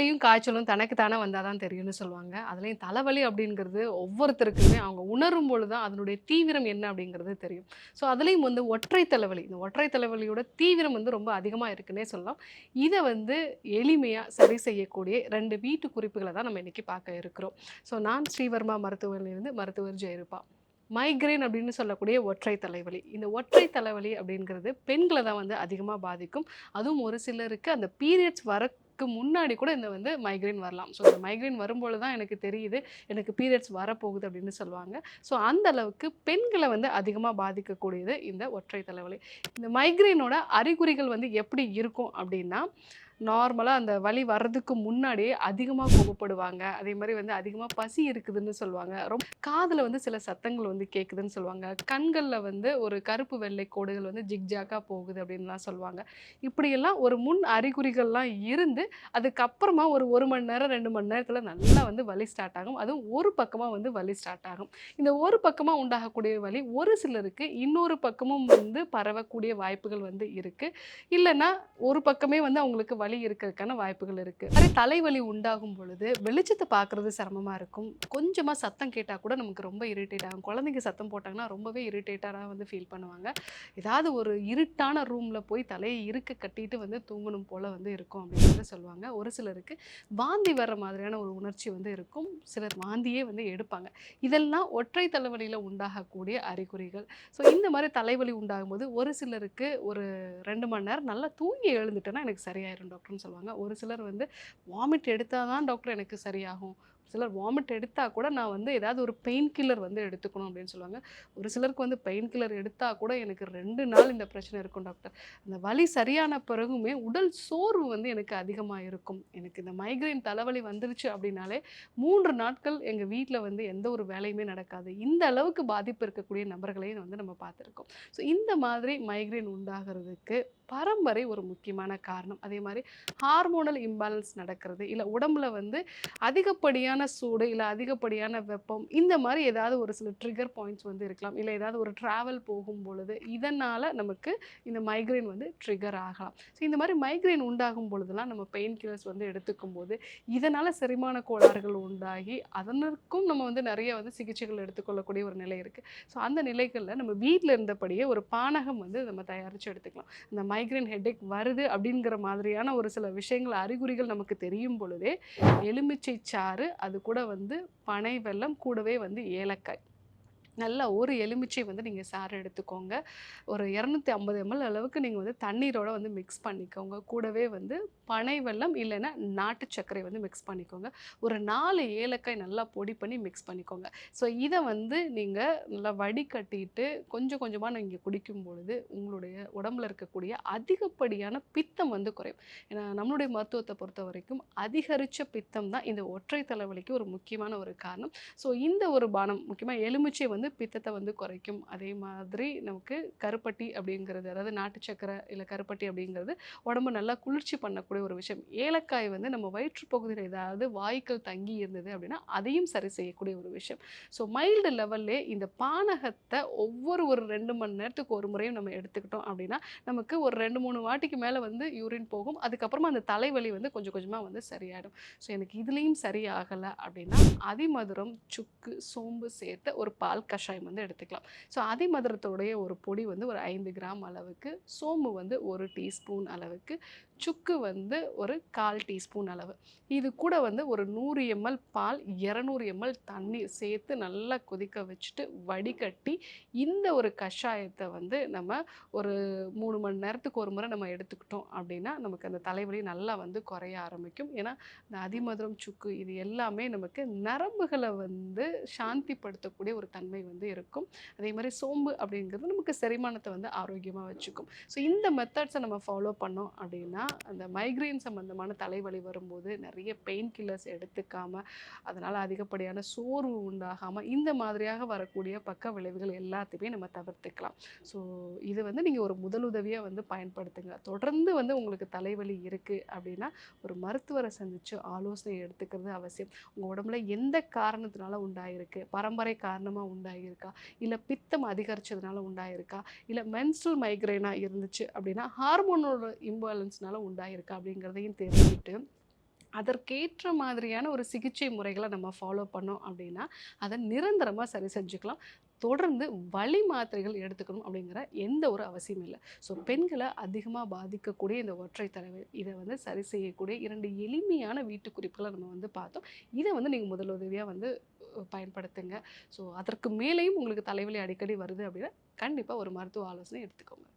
தலைவலியும் காய்ச்சலும் தனக்கு தானே வந்தால் தான் தெரியும்னு சொல்லுவாங்க. அதுலேயும் தலைவலி அப்படிங்கிறது ஒவ்வொருத்தருக்குமே அவங்க உணரும் பொழுது தான் அதனுடைய தீவிரம் என்ன அப்படிங்கிறது தெரியும். ஸோ அதுலேயும் வந்து ஒற்றை தலைவலி இந்த ஒற்றை தலைவலியோட தீவிரம் வந்து ரொம்ப அதிகமாக இருக்குன்னே சொல்லலாம். இதை வந்து எளிமையாக சரி செய்யக்கூடிய ரெண்டு வீட்டு குறிப்புகளை தான் நம்ம இன்றைக்கி பார்க்க இருக்கிறோம். ஸோ நான் ஸ்ரீவர்மா மருத்துவர்லேருந்து மருத்துவர் ஜெயருப்பா மைக்ரேன் அப்படின்னு சொல்லக்கூடிய ஒற்றை தலைவலி. இந்த ஒற்றை தலைவலி அப்படிங்கிறது பெண்களை தான் வந்து அதிகமாக பாதிக்கும். அதுவும் ஒரு சிலருக்கு அந்த பீரியட்ஸ் வர வரக்கு முன்னாடி கூட இந்த வந்து மைக்ரைன் வரலாம். ஸோ இந்த மைக்ரைன் வரும்பொழுது தான் எனக்கு தெரியுது எனக்கு பீரியட்ஸ் வரப்போகுது அப்படின்னு சொல்லுவாங்க. ஸோ அந்த அளவுக்கு பெண்களை வந்து அதிகமாக பாதிக்கக்கூடியது இந்த ஒற்றை தலைவலி. இந்த மைக்ரைனோட அறிகுறிகள் வந்து எப்படி இருக்கும் அப்படின்னா நார்மலாக அந்த வலி வர்றதுக்கு முன்னாடியே அதிகமாக கோபப்படுவாங்க அதே மாதிரி வந்து அதிகமாக பசி இருக்குதுன்னு சொல்லுவாங்க. ரொம்ப காதில் வந்து சில சத்தங்கள் வந்து கேட்குதுன்னு சொல்லுவாங்க. கண்களில் வந்து ஒரு கருப்பு வெள்ளை கோடுகள் வந்து ஜிக்ஜாக்காக போகுது அப்படின்லாம் சொல்லுவாங்க. இப்படியெல்லாம் ஒரு முன் அறிகுறிகள்லாம் இருந்து அதுக்கப்புறமா ஒரு ஒரு மணி நேரம் ரெண்டு மணி நேரத்தில் நல்லா வந்து வலி ஸ்டார்ட் ஆகும். அதுவும் ஒரு பக்கமாக வந்து வலி ஸ்டார்ட் ஆகும். இந்த ஒரு பக்கமாக உண்டாகக்கூடிய வலி ஒரு சிலருக்கு இன்னொரு பக்கமும் வந்து பரவக்கூடிய வாய்ப்புகள் வந்து இருக்குது இல்லைன்னா ஒரு பக்கமே வந்து அவங்களுக்கு வலி இருக்கிறதுக்கான வாய்ப்புகள் இருக்குது அதே தலைவலி உண்டாகும் பொழுது வெளிச்சத்தை பார்க்குறது சிரமமாக இருக்கும். கொஞ்சமாக சத்தம் கேட்டால் கூட நமக்கு ரொம்ப இரிட்டேட் ஆகும். குழந்தைங்க சத்தம் போட்டாங்கன்னா ரொம்பவே இரிட்டேட்டாக வந்து ஃபீல் பண்ணுவாங்க. ஏதாவது ஒரு இருட்டான ரூமில் போய் தலையை இருக்க கட்டிட்டு வந்து தூங்கணும் போல் வந்து இருக்கும் அப்படின்றத சொல்லுவாங்க. ஒரு சிலருக்கு வாந்தி வர்ற மாதிரியான ஒரு உணர்ச்சி வந்து இருக்கும். சிலர் வாந்தியே வந்து எடுப்பாங்க. இதெல்லாம் ஒற்றை தலைவலியில் உண்டாகக்கூடிய அறிகுறிகள். ஸோ இந்த மாதிரி தலைவலி உண்டாகும்போது ஒரு சிலருக்கு ஒரு ரெண்டு மணி நேரம் நல்லா தூங்கி எழுந்துட்டேன்னா எனக்கு சரியாயிரும் டாக்டர்னு சொல்லுவாங்க. ஒரு சிலர் வந்து வாமிட் எடுத்தால் தான் டாக்டர் எனக்கு சரியாகும். சிலர் வாமிட் எடுத்தால் கூட நான் வந்து ஏதாவது ஒரு பெயின் கில்லர் வந்து எடுத்துக்கணும் அப்படின்னு சொல்லுவாங்க. ஒரு சிலருக்கு வந்து பெயின் கில்லர் எடுத்தால் கூட எனக்கு ரெண்டு நாள் இந்த பிரச்சனை இருக்கும் டாக்டர் அந்த வலி சரியான பிறகுமே உடல் சோர்வு வந்து எனக்கு அதிகமாக இருக்கும். எனக்கு இந்த மைக்ரைன் தலைவலி வந்துருச்சு அப்படின்னாலே மூன்று நாட்கள் எங்கள் வீட்டில் வந்து எந்த ஒரு வேலையுமே நடக்காது. இந்த அளவுக்கு பாதிப்பு இருக்கக்கூடிய நபர்களையும் வந்து நம்ம பார்த்துருக்கோம். ஸோ இந்த மாதிரி மைக்ரைன் உண்டாகிறதுக்கு பரம்பரை ஒரு முக்கியமான காரணம். அதே மாதிரி ஹார்மோனல் இம்பேலன்ஸ் நடக்கிறது. இல்லை உடம்புல வந்து அதிகப்படியான சூடு இல்லை அதிகப்படியான வெப்பம் இந்த மாதிரி ஏதாவது ஒரு சில ட்ரிகர் பாயிண்ட்ஸ் வந்து இருக்கலாம். இல்லை ஏதாவது ஒரு ட்ராவல் போகும் பொழுது இதனால் நமக்கு இந்த மைக்ரைன் வந்து ட்ரிகர் ஆகலாம். ஸோ இந்த மாதிரி மைக்ரைன் உண்டாகும் பொழுதுலாம் நம்ம பெயின் கில்லர்ஸ் வந்து எடுத்துக்கும் போது இதனால் செரிமான கோளாறுகள் உண்டாகி அதனருக்கும் நம்ம வந்து நிறைய வந்து சிகிச்சைகள் எடுத்துக்கொள்ளக்கூடிய ஒரு நிலை இருக்குது ஸோ அந்த நிலைகளில் நம்ம வீட்டில் இருந்தபடியே ஒரு பானகம் வந்து நம்ம தயாரித்து எடுத்துக்கலாம். இந்த மைக்ரைன் ஹெட்டேக் வருது அப்படிங்கிற மாதிரியான ஒரு சில விஷயங்கள் அறிகுறிகள் நமக்கு தெரியும் பொழுதே எலுமிச்சை சாறு அது கூட வந்து பனை வெல்லம் கூடவே வந்து ஏலக்காய். நல்லா ஒரு எலுமிச்சை வந்து நீங்கள் சாறு எடுத்துக்கோங்க. ஒரு இரநூத்தி ஐம்பது எம்எல் அளவுக்கு நீங்கள் வந்து தண்ணீரோடு வந்து மிக்ஸ் பண்ணிக்கோங்க. கூடவே வந்து பனை வெள்ளம் இல்லைன்னா நாட்டு சர்க்கரை வந்து மிக்ஸ் பண்ணிக்கோங்க. ஒரு நாலு ஏலக்காய் நல்லா பொடி பண்ணி மிக்ஸ் பண்ணிக்கோங்க. ஸோ இதை வந்து நீங்கள் நல்லா வடிகட்டிட்டு கொஞ்சம் கொஞ்சமாக நீங்கள் குடிக்கும் பொழுது உங்களுடைய உடம்புல இருக்கக்கூடிய அதிகப்படியான பித்தம் வந்து குறையும். ஏன்னா நம்மளுடைய மருத்துவத்தை பொறுத்த வரைக்கும் அதிகரித்த பித்தம் தான் இந்த ஒற்றை தலைவலிக்கு ஒரு முக்கியமான ஒரு காரணம். ஸோ இந்த ஒரு பானம் முக்கியமாக எலுமிச்சை வந்து வந்து பித்தத்தை வந்து குறைக்கும். அதே மாதிரி நமக்கு கருப்பட்டி அப்படிங்கிறது அதாவது நாட்டு சக்கரை இல்லை கருப்பட்டி அப்படிங்கிறது உடம்பு நல்லா குளிர்ச்சி பண்ணக்கூடிய ஒரு விஷயம். ஏலக்காய் வந்து நம்ம வயிற்றுப்பகுதியில் ஏதாவது வாய்க்கள் தங்கி இருந்தது அப்படின்னா அதையும் சரி செய்யக்கூடிய ஒரு விஷயம். ஸோ மைல்டு லெவல்லே இந்த பானகத்தை ஒவ்வொரு ஒரு ரெண்டு மணி நேரத்துக்கு ஒரு முறையும் நம்ம எடுத்துக்கிட்டோம் அப்படின்னா நமக்கு ஒரு ரெண்டு மூணு வாட்டிக்கு மேலே வந்து யூரின் போகும். அதுக்கப்புறமா அந்த தலைவலி வந்து கொஞ்சம் கொஞ்சமாக வந்து சரியாயிடும். ஸோ எனக்கு இதுலேயும் சரியாகலை அப்படின்னா அதிமதுரம் சுக்கு சோம்பு சேர்த்த ஒரு பால் கஷாயம் வந்து எடுத்துக்கலாம். ஸோ அதிமதுரத்தோடைய ஒரு பொடி வந்து ஒரு ஐந்து கிராம் அளவுக்கு சோம்பு வந்து ஒரு டீஸ்பூன் அளவுக்கு சுக்கு வந்து ஒரு கால் டீஸ்பூன் அளவு. இது கூட வந்து ஒரு நூறு எம்எல் பால் இரநூறு எம்எல் தண்ணீர் சேர்த்து நல்லா கொதிக்க வச்சுட்டு வடிகட்டி இந்த ஒரு கஷாயத்தை வந்து நம்ம ஒரு மூணு மணி நேரத்துக்கு ஒரு முறை நம்ம எடுத்துக்கிட்டோம் அப்படின்னா நமக்கு அந்த தலைவலி நல்லா வந்து குறைய ஆரம்பிக்கும். ஏன்னா இந்த அதிமதுரம் சுக்கு இது எல்லாமே நமக்கு நரம்புகளை வந்து சாந்திப்படுத்தக்கூடிய ஒரு தன்மை வந்து இருக்கும். அதே மாதிரி சோம்பு அப்படிங்கிறது நமக்கு செரிமானத்தை வந்து ஆரோக்கியமாக வச்சுக்கும். ஸோ இந்த மெத்தட்ஸை நம்ம ஃபாலோ பண்ணோம் அப்படின்னா அந்த மைக்ரைன் சம்மந்தமான தலைவலி வரும்போது நிறைய பெயின் கில்லர்ஸ் எடுத்துக்காம அதனால் அதிகப்படியான சோர்வு உண்டாகாமல் இந்த மாதிரியாக வரக்கூடிய பக்க விளைவுகள் எல்லாத்தையுமே நம்ம தவிர்த்துக்கலாம். ஸோ இது வந்து நீங்கள் ஒரு முதலுதவியாக வந்து பயன்படுத்துங்க. தொடர்ந்து வந்து உங்களுக்கு தலைவலி இருக்குது அப்படின்னா ஒரு மருத்துவரை சந்தித்து ஆலோசனை எடுத்துக்கிறது அவசியம். உங்கள் உடம்புல எந்த காரணத்தினால உண்டாயிருக்கு? பரம்பரை காரணமாக உண்டாகியிருக்கா இல்லை பித்தம் அதிகரிச்சதுனால உண்டாயிருக்கா? இல்லை மென்ஸ்ட்ரல் மைக்ரைனாக இருந்துச்சு அப்படின்னா ஹார்மோனோட இம்பேலன்ஸ்னால உண்டாயிருக்கா அப்படிங்கிறதையும் தெரிஞ்சுட்டு அதற்கேற்ற மாதிரியான ஒரு சிகிச்சை முறைகளை நம்ம ஃபாலோ பண்ணோம் அப்படின்னா அதை நிரந்தரமாக சரி செஞ்சுக்கலாம். தொடர்ந்து வலி மாத்திரைகள் எடுத்துக்கணும் அப்படிங்கிற எந்த ஒரு அவசியம் இல்லை. ஸோ பெண்களை அதிகமாக பாதிக்கக்கூடிய இந்த ஒற்றை தலைவர் இதை வந்து சரி செய்யக்கூடிய இரண்டு எளிமையான வீட்டு குறிப்புகளை நம்ம வந்து பார்த்தோம். இதை வந்து நீங்கள் முதலுதவியாக வந்து பயன்படுத்துங்க. ஸோ அதற்கு மேலேயும் உங்களுக்கு தலைவலி அடிக்கடி வருது அப்படின்னா கண்டிப்பாக ஒரு மருத்துவ ஆலோசனை எடுத்துக்கோங்க.